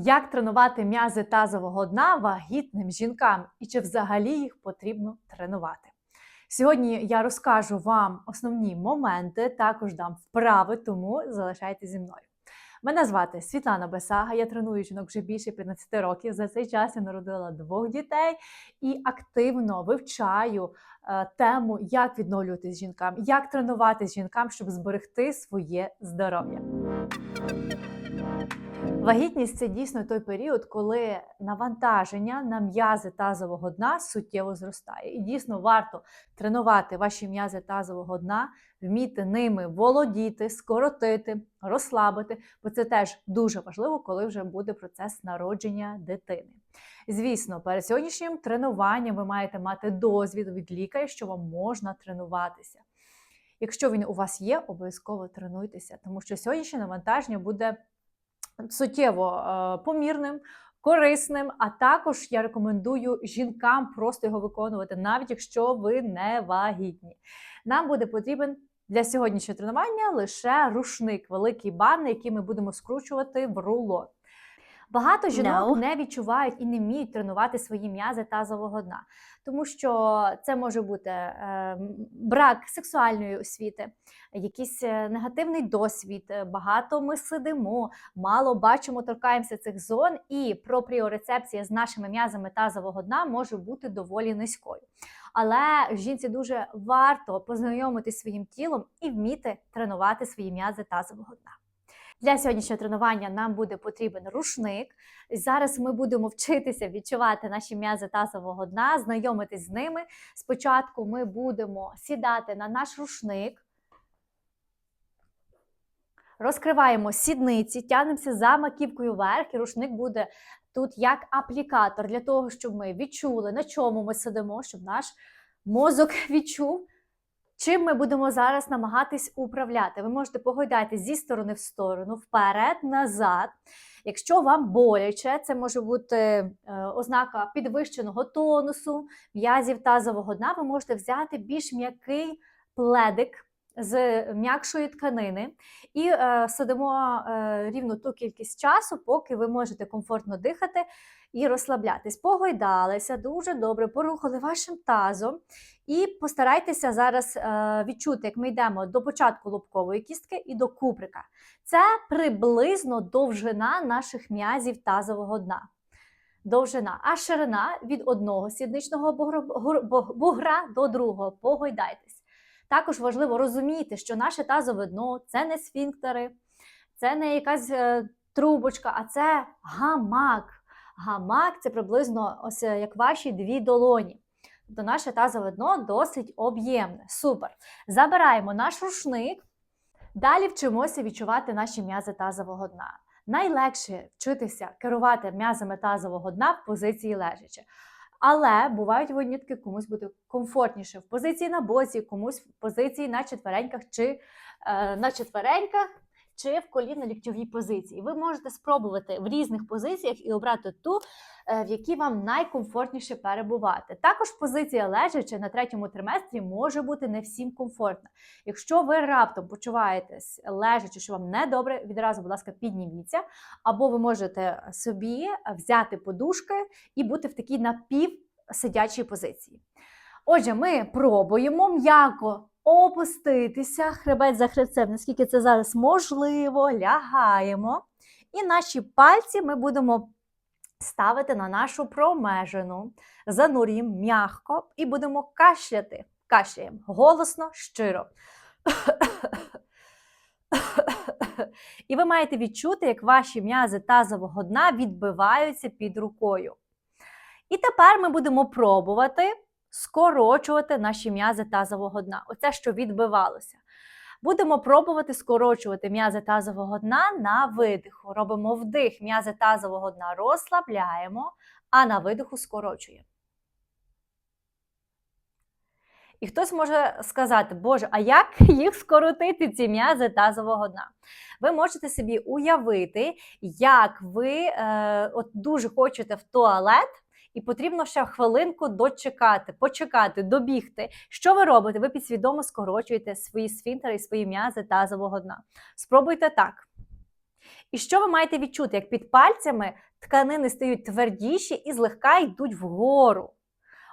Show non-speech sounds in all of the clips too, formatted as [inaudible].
Як тренувати м'язи тазового дна вагітним жінкам і чи взагалі їх потрібно тренувати? Сьогодні я розкажу вам основні моменти, також дам вправи, тому залишайтеся зі мною. Мене звати Світлана Бесага, я треную жінок вже більше 15 років. За цей час я народила двох дітей і активно вивчаю е, тему, як відновлюватись жінкам, як тренуватись жінкам, щоб зберегти своє здоров'я. Вагітність це дійсно той період, коли навантаження на м'язи тазового дна суттєво зростає. І дійсно варто тренувати ваші м'язи тазового дна, вміти ними володіти, скоротити, розслабити, бо це теж дуже важливо, коли вже буде процес народження дитини. Звісно, перед сьогоднішнім тренуванням ви маєте мати дозвіл від лікаря, що вам можна тренуватися. Якщо він у вас є, обов'язково тренуйтеся, тому що сьогоднішнє навантаження буде суттєво е, помірним, корисним. А також я рекомендую жінкам просто його виконувати, навіть якщо ви не вагітні. Нам буде потрібен для сьогоднішнього тренування лише рушник, великий банний, який ми будемо скручувати в рулон. Багато жінок No. не відчувають і не вміють тренувати свої м'язи тазового дна, тому що це може бути е, брак сексуальної освіти, якийсь е, негативний досвід. е, Багато ми сидимо, мало бачимо, торкаємося цих зон, і пропріорецепція з нашими м'язами тазового дна може бути доволі низькою. Але жінці дуже варто познайомитись своїм тілом і вміти тренувати свої м'язи тазового дна. Для сьогоднішнього тренування нам буде потрібен рушник. Зараз ми будемо вчитися відчувати наші м'язи тазового дна, знайомитись з ними. Спочатку ми будемо сідати на наш рушник, розкриваємо сідниці, тягнемося за маківкою вверх, і рушник буде тут як аплікатор для того, щоб ми відчули, на чому ми сидимо, щоб наш мозок відчув. Чим ми будемо зараз намагатись управляти? Ви можете погойдати зі сторони в сторону, вперед, назад. Якщо вам боляче, це може бути е, ознака підвищеного тонусу, м'язів тазового дна, ви можете взяти більш м'який пледик з м'якшої тканини і е, сидимо е, рівно ту кількість часу, поки ви можете комфортно дихати і розслаблятись. Погойдалися дуже добре, порухали вашим тазом. І постарайтеся зараз е, відчути, як ми йдемо до початку лобкової кістки і до куприка. Це приблизно довжина наших м'язів тазового дна. Довжина, а ширина від одного сідничного бугра, бугра до другого. Погойдайтесь. Також важливо розуміти, що наше тазове дно це не сфінктери, це не якась е, трубочка, а це гамак. Гамак це приблизно ось е, як ваші дві долоні. Тобто наше тазове дно досить об'ємне. Супер. Забираємо наш рушник. Далі вчимося відчувати наші м'язи тазового дна. Найлегше вчитися керувати м'язами тазового дна в позиції лежачи. Але бувають винятки, комусь буде комфортніше в позиції на боці, комусь в позиції на четвереньках чи е, на четвереньках чи в коліно-ліктьовій позиції. Ви можете спробувати в різних позиціях і обрати ту, е, в якій вам найкомфортніше перебувати. Також позиція лежачи на третьому триместрі може бути не всім комфортна. Якщо ви раптом почуваєтесь лежачи, що вам недобре, відразу, будь ласка, підніміться, або ви можете собі взяти подушки і бути в такій напівсидячій позиції. Отже, ми пробуємо м'яко опуститися хребет за хребцем, наскільки це зараз можливо, лягаємо. І наші пальці ми будемо ставити на нашу промежину, занурюємо м'яко і будемо кашляти. Кашляємо голосно, щиро. І ви маєте відчути, як ваші м'язи тазового дна відбиваються під рукою. І тепер ми будемо пробувати скорочувати наші м'язи тазового дна. Оце, що відбивалося. Будемо пробувати скорочувати м'язи тазового дна на видиху. Робимо вдих, м'язи тазового дна розслабляємо, а на видиху скорочуємо. І хтось може сказати, Боже, а як [laughs] їх скоротити, ці м'язи тазового дна? Ви можете собі уявити, як ви е, от дуже хочете в туалет, і потрібно ще хвилинку дочекати, почекати, добігти. Що ви робите? Ви підсвідомо скорочуєте свої сфінктери і свої м'язи тазового дна. Спробуйте так. І що ви маєте відчути, як під пальцями тканини стають твердіші і злегка йдуть вгору.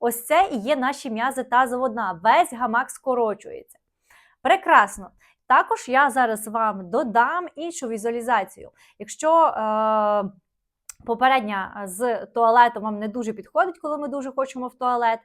Ось це і є наші м'язи тазового дна. Весь гамак скорочується. Прекрасно. Також я зараз вам додам іншу візуалізацію. Якщо е, попередня з туалетом вам не дуже підходить, коли ми дуже хочемо в туалет,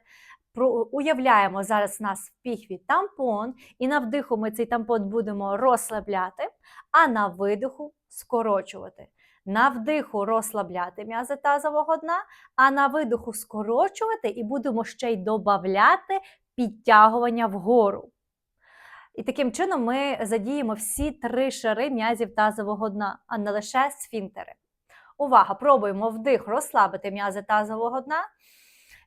уявляємо зараз у нас в піхві тампон, і на вдиху ми цей тампон будемо розслабляти, а на видиху скорочувати. На вдиху розслабляти м'язи тазового дна, а на видиху скорочувати і будемо ще й додати підтягування вгору. І таким чином ми задіємо всі три шари м'язів тазового дна, а не лише сфінктери. Увага! Пробуємо вдих розслабити м'язи тазового дна,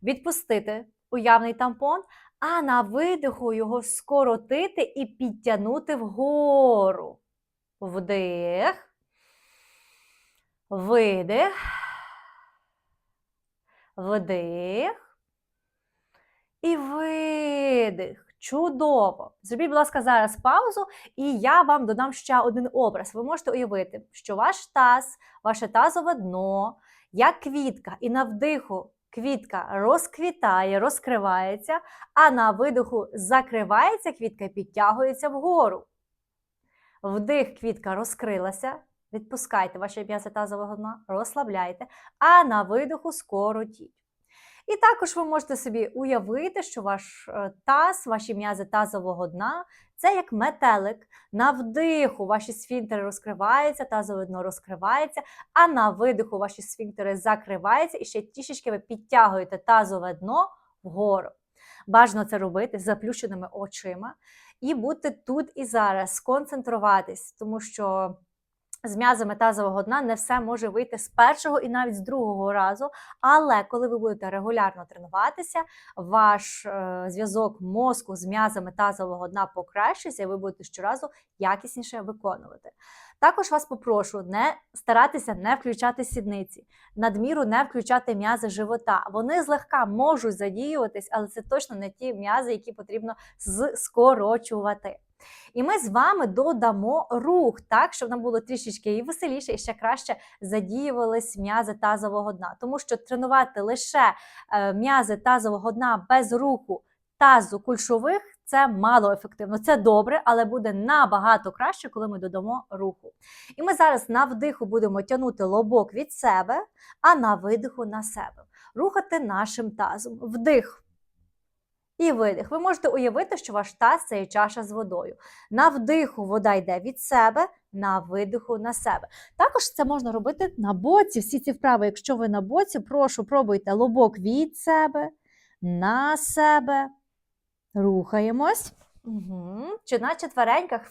відпустити уявний тампон, а на видиху його скоротити і підтягнути вгору. Вдих. Видих. Вдих. І видих. Чудово! Зробіть, будь ласка, зараз паузу, і я вам додам ще один образ. Ви можете уявити, що ваш таз, ваше тазове дно, як квітка, і на вдиху квітка розквітає, розкривається, а на видиху закривається квітка і підтягується вгору. Вдих, квітка розкрилася. Відпускайте ваші м'язи тазового дна, розслабляйте, а на видиху скоротіть. І також ви можете собі уявити, що ваш е, таз, ваші м'язи тазового дна це як метелик. На вдиху ваші сфінктери розкриваються, тазове дно розкривається, а на видиху ваші сфінктери закриваються і ще трішечки ви підтягуєте тазове дно вгору. Бажано це робити з заплющеними очима і бути тут і зараз, сконцентруватись, тому що з м'язами тазового дна не все може вийти з першого і навіть з другого разу. Але коли ви будете регулярно тренуватися, ваш е, зв'язок мозку з м'язами тазового дна покращиться, і ви будете щоразу якісніше виконувати. Також вас попрошу не старатися не включати сідниці, надміру не включати м'язи живота. Вони злегка можуть задіюватись, але це точно не ті м'язи, які потрібно скорочувати. І ми з вами додамо рух, так, щоб нам було трішечки і веселіше, і ще краще задіювались м'язи тазового дна. Тому що тренувати лише е, м'язи тазового дна без руху тазу кульшових це мало ефективно. Це добре, але буде набагато краще, коли ми додамо руху. І ми зараз на вдиху будемо тягнути лобок від себе, а на видиху на себе. Рухати нашим тазом. Вдих. І видих. Ви можете уявити, що ваш таз це є чаша з водою. На вдиху вода йде від себе, на видиху на себе. Також це можна робити на боці. Всі ці вправи, якщо ви на боці, прошу пробуйте лобок від себе, на себе. Рухаємось. Угу. Чи на четвереньках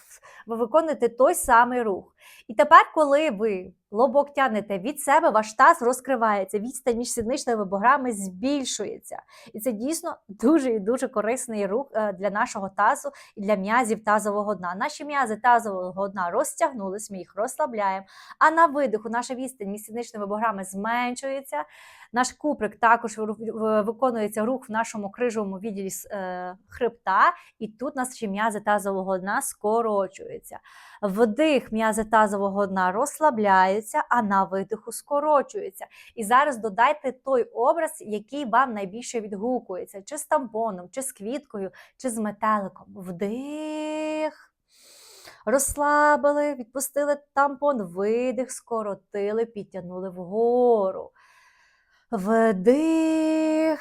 ви виконуєте той самий рух. І тепер, коли ви лобок тягнете від себе, ваш таз розкривається, відстань між сідничними буграми збільшується. І це дійсно дуже і дуже корисний рух е, для нашого тазу і для м'язів тазового дна. Наші м'язи тазового дна розтягнулись, ми їх розслабляємо. А на видиху наша відстань між сідничними буграми зменшується. Наш куприк також виконується рух в нашому крижовому відділі е, хребта, і тут наші м'язи тазового дна скорочуються. Вдих м'язи тазового дна розслабляються, а на видиху скорочуються. І зараз додайте той образ, який вам найбільше відгукується: чи з тампоном, чи з квіткою, чи з метеликом. Вдих. Розслабили, відпустили тампон, видих, скоротили, підтягнули вгору. Вдих,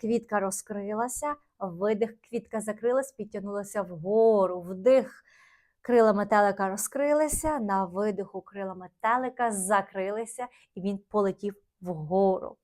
квітка розкрилася, видих, квітка закрилась, підтягнулася вгору. Вдих, крила метелика розкрилися, на видиху крила метелика закрилися, і він полетів вгору.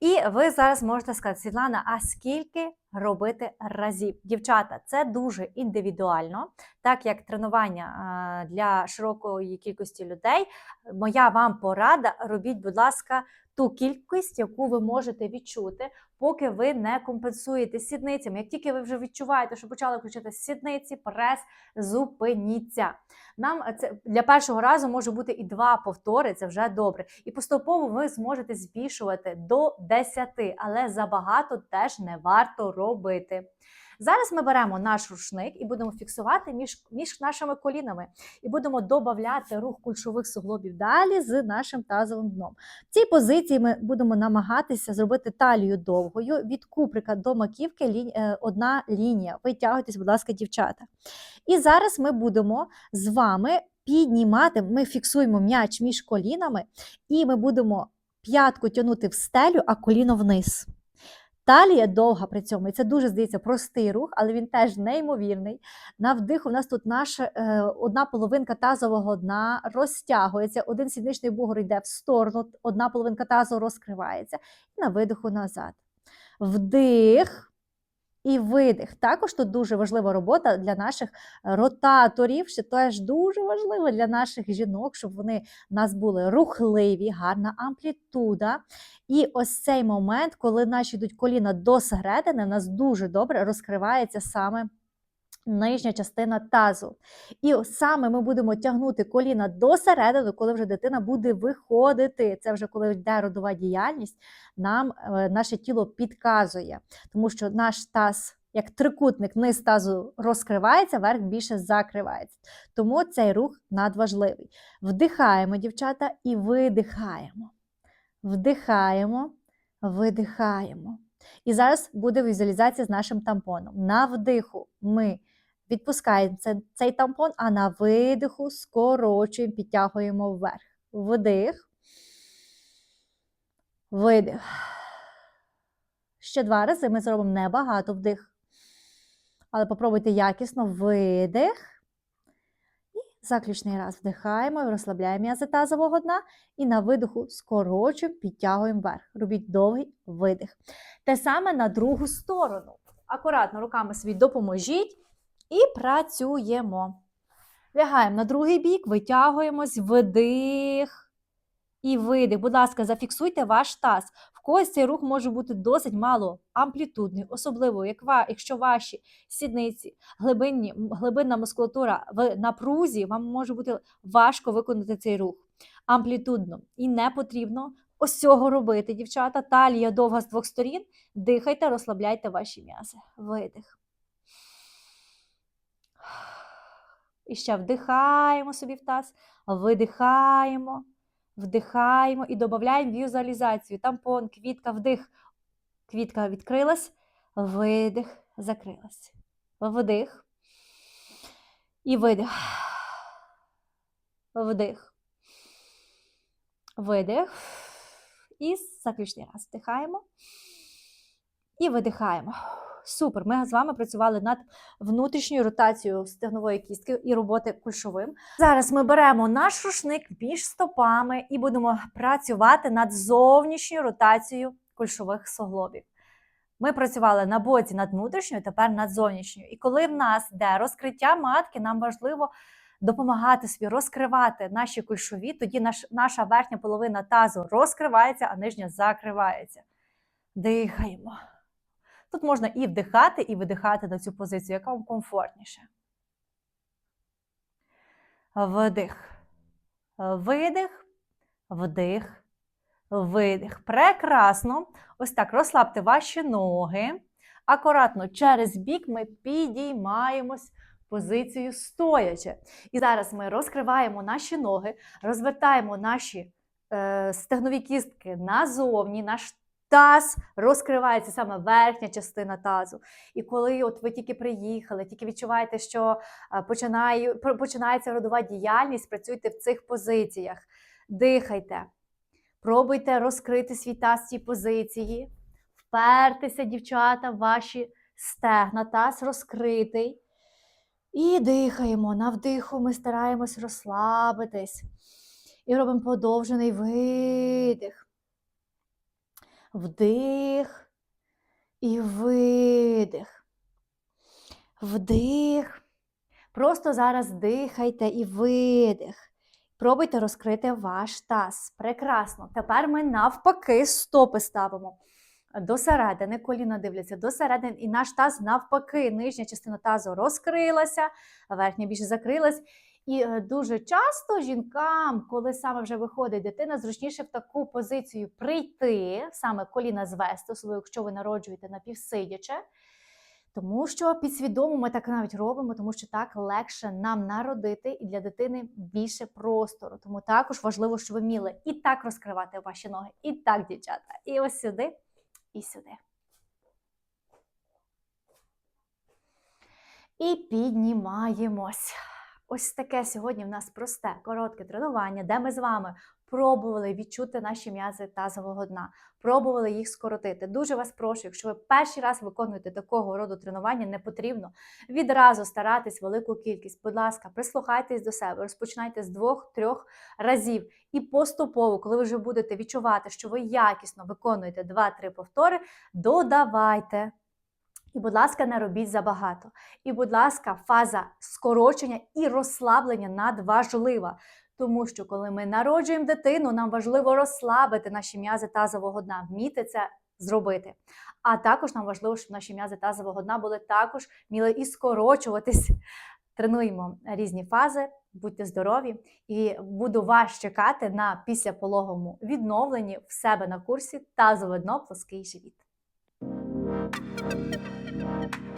І ви зараз можете сказати, Світлана, а скільки робити разів? Дівчата, це дуже індивідуально, так як тренування для широкої кількості людей. Моя вам порада, робіть, будь ласка, ту кількість, яку ви можете відчути, поки ви не компенсуєте сідницями. Як тільки ви вже відчуваєте, що почали включити сідниці, прес, зупиніться. Нам це для першого разу може бути і два повтори, це вже добре. І поступово ви зможете збільшувати до 10, але забагато теж не варто робити. Зараз ми беремо наш рушник і будемо фіксувати між, між нашими колінами і будемо додати рух кульшових суглобів далі з нашим тазовим дном. В цій позиції ми будемо намагатися зробити талію довгою від куприка до маківки лінь, е, одна лінія. Витягуйтесь, будь ласка, дівчата. І зараз ми будемо з вами піднімати, ми фіксуємо м'яч між колінами, і ми будемо п'ятку тягнути в стелю, а коліно вниз. Талія довга при цьому, і це дуже здається простий рух, але він теж неймовірний. На вдих у нас тут наша е, одна половинка тазового дна розтягується, один сідничний бугор йде в сторону, одна половинка тазу розкривається, і на видиху назад. Вдих і видих. Також тут дуже важлива робота для наших ротаторів, що теж дуже важливо для наших жінок, щоб вони в нас були рухливі, гарна амплітуда. І ось цей момент, коли наші йдуть коліна до середини, у нас дуже добре розкривається саме. Нижня частина тазу. І саме ми будемо тягнути коліна до середини, коли вже дитина буде виходити. Це вже коли йде родова діяльність, нам е, наше тіло підказує, тому що наш таз, як трикутник, низ тазу розкривається, верх більше закривається. Тому цей рух надважливий. Вдихаємо, дівчата, і видихаємо. Вдихаємо, видихаємо. І зараз буде візуалізація з нашим тампоном. На вдиху ми відпускаємо цей, тампон, а на видиху скорочуємо, підтягуємо вверх. Вдих. Видих. Ще два рази ми зробимо небагато вдих. Але попробуйте якісно видих. І заключний раз вдихаємо, розслабляємо м'язи тазового дна. І на видиху скорочуємо, підтягуємо вверх. Робіть довгий видих. Те саме на другу сторону. Акуратно руками собі допоможіть і працюємо. Лягаємо на другий бік, витягуємось, вдих і видих. Будь ласка, зафіксуйте ваш таз. В когось цей рух може бути досить мало амплітудний, особливо якщо ваші сідниці, глибинні, глибинна мускулатура в напрузі, вам може бути важко виконати цей рух амплітудно. І не потрібно ось цього робити, дівчата. Талія довга з двох сторін. Дихайте, розслабляйте ваші м'язи. Видих. І ще вдихаємо собі в таз, видихаємо, вдихаємо і додаємо візуалізацію. Тампон, квітка, вдих. Квітка відкрилась, видих, закрилась. Вдих. І видих. Вдих. Видих. І заключний раз вдихаємо. І видихаємо. Супер. Ми з вами працювали над внутрішньою ротацією стегнової кістки і роботи кульшовим. Зараз ми беремо наш рушник між стопами і будемо працювати над зовнішньою ротацією кульшових суглобів. Ми працювали на боці над внутрішньою, тепер над зовнішньою. І коли в нас йде розкриття матки, нам важливо допомагати собі розкривати наші кульшові, тоді наш, наша верхня половина тазу розкривається, а нижня закривається. Дихаємо. Тут можна і вдихати, і видихати на цю позицію, яка вам комфортніше. Вдих. Видих, вдих, видих. Прекрасно. Ось так розслабте ваші ноги. Акуратно через бік ми підіймаємось позицію стоячи. І зараз ми розкриваємо наші ноги, розвертаємо наші е, стегнові кістки назовні, наш таз розкривається саме верхня частина тазу. І коли от ви тільки приїхали, тільки відчуваєте, що е, починає, починається родова діяльність, працюйте в цих позиціях. Дихайте, пробуйте розкрити свій таз цій позиції, впертися, дівчата, ваші стегна, таз розкритий. І дихаємо. На вдиху ми стараємось розслабитись. І робимо подовжений видих. Вдих і видих. Вдих. Просто зараз дихайте і видих. Пробуйте розкрити ваш таз. Прекрасно. Тепер ми навпаки стопи ставимо. До середини, коліна дивляться до середини, і наш таз навпаки, нижня частина тазу розкрилася, верхня більше закрилась. І е, дуже часто жінкам, коли саме вже виходить дитина, зручніше в таку позицію прийти, саме коліна звести, особливо якщо ви народжуєте напівсидяче. Тому що підсвідомо ми так навіть робимо, тому що так легше нам народити і для дитини більше простору. Тому також важливо, щоб ви вміли і так розкривати ваші ноги, і так, дівчата, і ось сюди, і сюди. І піднімаємось. Ось таке сьогодні в нас просте, коротке тренування, де ми з вами пробували відчути наші м'язи тазового дна, пробували їх скоротити. Дуже вас прошу, якщо ви перший раз виконуєте такого роду тренування, не потрібно відразу старатись велику кількість. Будь ласка, прислухайтесь до себе, розпочинайте з двох-трьох разів. І поступово, коли ви вже будете відчувати, що ви якісно виконуєте 2-3 повтори, додавайте. І, будь ласка, не робіть забагато. І, будь ласка, фаза скорочення і розслаблення надважлива. Тому що, коли ми народжуємо дитину, нам важливо розслабити наші м'язи тазового дна, вміти це зробити. А також нам важливо, щоб наші м'язи тазового дна були також вміли і скорочуватись. [laughs] Тренуємо різні фази, будьте здорові, і буду вас чекати на післяпологовому відновленні в себе на курсі тазове дно плоский живіт. Bye.